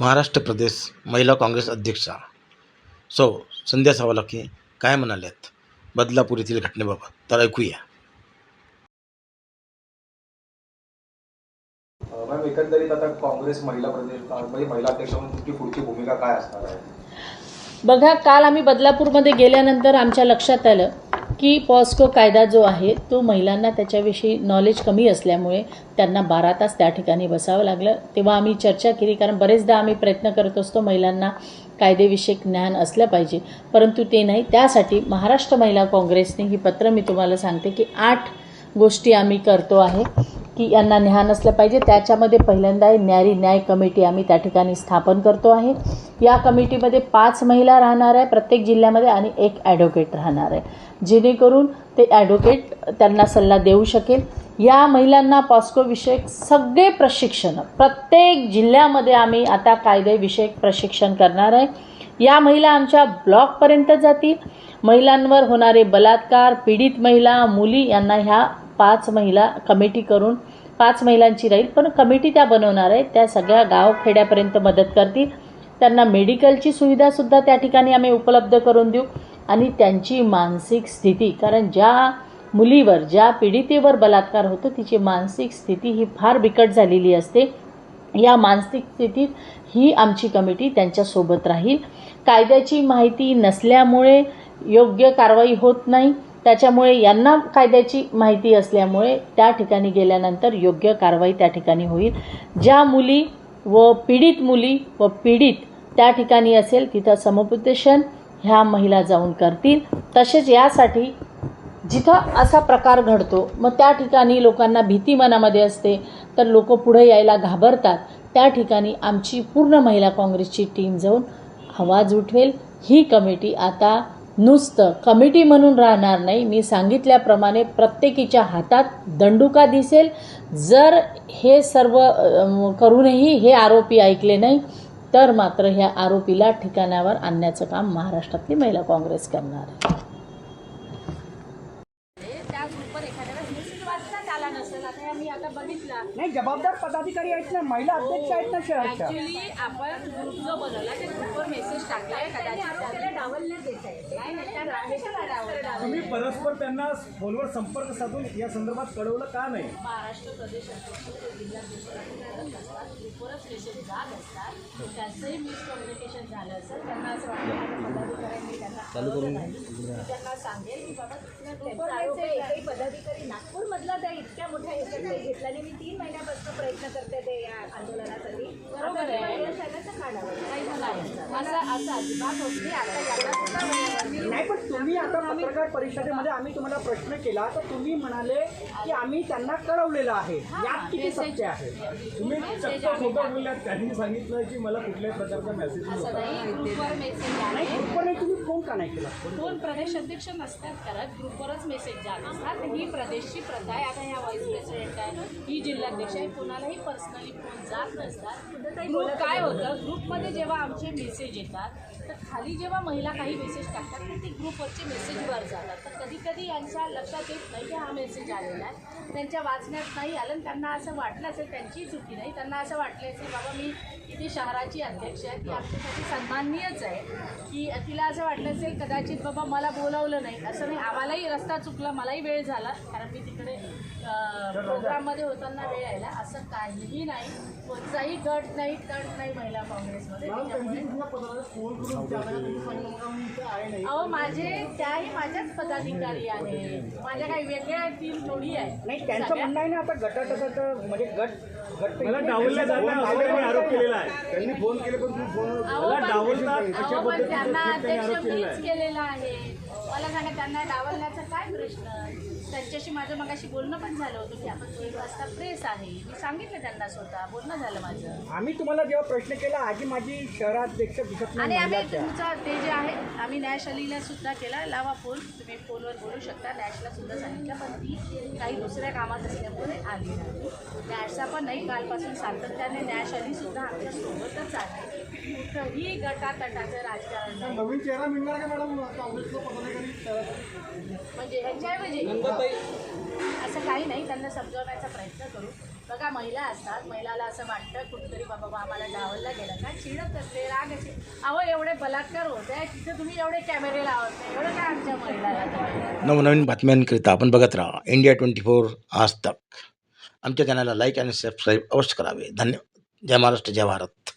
महाराष्ट्र प्रदेश महिला काँग्रेस अध्यक्षा. सौ संध्या सावलाखे काय म्हणाल्यात? बदलापूर येथील घटनेबाबत तर ऐकूया. अ, मॅम एकंदरीत आता काँग्रेस महिला प्रदेश महिला अध्यक्ष म्हणून तुमची पुढची भूमिका काय असणार आहे? बघा काल आम्ही बदलापूरमध्ये गेल्यानंतर आमच्या लक्षात आलं की पॉस्को कायदा जो आहे तो महिलांना त्याच्याविषयी नॉलेज कमी असल्यामुळे त्यांना बारा तास त्या ठिकाणी बसावं लागलं. तेव्हा आम्ही चर्चा केली कारण बरेचदा आम्ही प्रयत्न करत असतो महिलांना कायदेविषयक ज्ञान असलं पाहिजे. परंतु ते नाही. त्यासाठी महाराष्ट्र महिला काँग्रेसने ही पत्र मी तुम्हाला सांगते की आठ गोष्टी आम्ही करतो आहे. की यांना ज्ञान असलं पाहिजे. त्याच्यामध्ये पहिल्यांदा न्यारी न्याय कमिटी आम्ही त्या ठिकाणी स्थापन करतो आहे. या कमिटीमध्ये पाच महिला राहणार आहे प्रत्येक जिल्ह्यामध्ये आणि एक ॲडव्होकेट राहणार आहे. जेणेकरून ते ॲडव्होकेट त्यांना सल्ला देऊ शकेल. या महिलांना पॉस्कोविषयक सगळे प्रशिक्षण प्रत्येक जिल्ह्यामध्ये आम्ही आता कायदेविषयक प्रशिक्षण करणार आहे. या महिला आमच्या ब्लॉकपर्यंत जातील. महिलांवर होणारे बलात्कार पीडित महिला मुली यांना ह्या पाच महिला कमिटी करून पाच महिलांची राहील पण कमिटी त्या बनवणार आहे. त्या सगळ्या गावखेड्यापर्यंत मदत करतील. त्यांना मेडिकलची सुविधासुद्धा त्या ठिकाणी आम्ही उपलब्ध करून देऊ. आणि त्यांची मानसिक स्थिती कारण ज्या मुलीवर ज्या पीडितेवर बलात्कार होतो तिची मानसिक स्थिती ही फार बिकट झालेली असते. या मानसिक स्थितीत ही आमची कमिटी त्यांच्यासोबत राहील. कायद्याची माहिती नसल्यामुळे योग्य कारवाई होत नाही. त्याच्यामुळे यांना कायद्याची माहिती असल्यामुळे त्या ठिकाणी गेल्यानंतर योग्य कारवाई त्या ठिकाणी होईल. ज्या मुली व पीडित मुली व पीडित त्या ठिकाणी असेल तिथं समुपदेशन ह्या महिला जाऊन करतील. तसेच यासाठी जिथं असा प्रकार घडतो मग त्या ठिकाणी लोकांना भीती मनामध्ये असते तर लोक पुढे यायला घाबरतात. त्या ठिकाणी आमची पूर्ण महिला काँग्रेसची टीम जाऊन आवाज उठवेल. ही कमिटी आता नुसतं कमिटी म्हणून राहणार नाही. मी सांगितल्याप्रमाणे प्रत्येकीच्या हातात दंडुका दिसेल. जर हे सर्व करूनही हे आरोपी ऐकले नाही तर मात्र ह्या आरोपीला ठिकाणावर आणण्याचं काम महाराष्ट्रातली महिला काँग्रेस करणार आहे त्या ग्रुपवर एखाद्या वेळेस मेसेज वाचण्यात आला नसेल आता बघितला. नाही जबाबदार पदाधिकारी आहेत ना महिला अध्यक्ष आहेत ना शहराच्या. ऍक्च्युली आपण ग्रुप जो बनवला त्या ग्रुपवर मेसेज टाकलाय कदाचित. त्याला डावलण्यात येत आहे नाही नाही त्या रामेशला डावलण्यात तुम्ही परस्पर त्यांना फोनवर संपर्क साधून या संदर्भात कळवलं का नाही? महाराष्ट्र प्रदेश अध्यक्ष ते जिल्हाध्यक्ष करत असतात. ग्रुपवरच मेसेज जात असतात. त्यांचंही मिसकम्युनिकेशन झालं असेल त्यांना असं वाटतं. माझ्या पदाधिकाऱ्यांनी त्यांना कळवलं नाही मी त्यांना सांगेल की बाबा तिथल्या त्यांचा आरोप आहे. एकही पदाधिकारी नागपूरमधला त्या इतक्या मोठ्या ह्याच्यात काही घेतला नाही. मी तीन महिन्यापासून प्रयत्न करते ते या आंदोलनासाठी. बरोबर आहे. आता ते सगळ्यांचं काढावं. नाही झालं असं असं अजिबात होत नाही. आता याला सुद्धा वेळेवर नाही पण तुम्ही आता पत्रकार परिषदेमध्ये आम्ही तुम्हाला प्रश्न केला तर तुम्ही म्हणाले की आम्ही त्यांना कळवलेलं आहे. यात किती सत्य आहे? तुम्ही त्यांनी सांगितलं की मला कुठल्याही प्रकारचा मेसेज असं नाही. ग्रुपवर मेसेज आले पण नाही तुम्ही फोन का नाही केला? दोन प्रदेश अध्यक्ष नसतात करत. ग्रुपवरच मेसेज जात असतात. ही प्रदेशची प्रथा आहे. आता ह्या व्हाईस प्रेसिडेंट आहे. ही जिल्हाध्यक्ष आहे. कोणालाही पर्सनली फोन जात नसतात. ग्रुप काय होतं? ग्रुपमध्ये जेव्हा आमचे मेसेज येतात तर खाली जेव्हा महिला काही मेसेज टाकतात तर ते ग्रुपवरचे मेसेजवर जातात. तर कधी कधी यांच्या लक्षात येत नाही की हा मेसेज आलेला आहे. त्यांच्या वाचण्यात नाही आलं त्यांना असं वाटलं असेल त्यांची चुकी नाही. त्यांना असं वाटलं असेल बाबा मी इथे शहराची अध्यक्ष आहे. ती आमच्यासाठी सन्माननीयच आहे. की तिला असं वाटलं असेल कदाचित बाबा मला बोलावलं नाही. असं नाही आम्हालाही रस्ता चुकला मलाही वेळ झाला. कारण मी तिकडे प्रोग्राममध्ये होताना वेळ यायला. असं काहीही नाही. कोणताही गट नाही तट नाही महिला काँग्रेसमध्ये. अहो माझे त्याही माझ्याच पदाधिकारी आहेत. माझ्या काही वेगळ्या टीम थोडी आहे नाही त्यांचं म्हणणं आहे ना आता गटातट म्हणजे गट गट मला डावलल्या जात आहे. असं त्यांनी आरोप केलेला आहे. त्यांनी फोन केले पण तुम्ही फोन डावलतात त्यांना अध्यक्ष मीच केलेला आहे. मला सांगा त्यांना डावलण्याचा काय प्रश्न? त्यांच्याशी माझं मगाशी बोलणं पण झालं होतं की आपण एक वाजता प्रेस आहे. मी सांगितलं त्यांना स्वतः. बोलणं झालं माझं. आम्ही तुम्हाला जेव्हा प्रश्न केला आजी माझी शहराध्यक्ष दिसत नाही आणि आम्ही. तुमचा ते जे आहे आम्ही नॅश अलीला सुद्धा केला. लावा फोन तुम्ही फोनवर बोलू शकता. नॅशला सुद्धा सांगितलं पण ती काही दुसऱ्या कामात असल्यामुळे आली नाही. नॅशचा पण नाही. कालपासून सातत्याने नॅश अली सुद्धा आमच्या सोबतच आहे. कुठंही गटातटाचं राजकारण नवीन चेहरा मिळणार का मॅडम? पदाधिकारी म्हणजे ह्याच्याऐवजी असं काही नाही त्यांना समजवण्याचा प्रयत्न करू. बघा महिला असतात. महिलाला असं वाटतं कुठेतरी बाबा बा आम्हाला डावलला गेला का? चिडत असते राग असते अहो एवढे बलात्कार होत आहे तिथे तुम्ही एवढे कॅमेरे लावत नाही. एवढं काय आमच्या महिलाला नवनवीन बातम्यांकरिता आपण बघत राहा. इंडिया ट्वेंटी फोर आज तक. आमच्या चॅनलला लाईक आणि सबस्क्राईब अवश्य करावे. धन्यवाद. जय महाराष्ट्र जय भारत.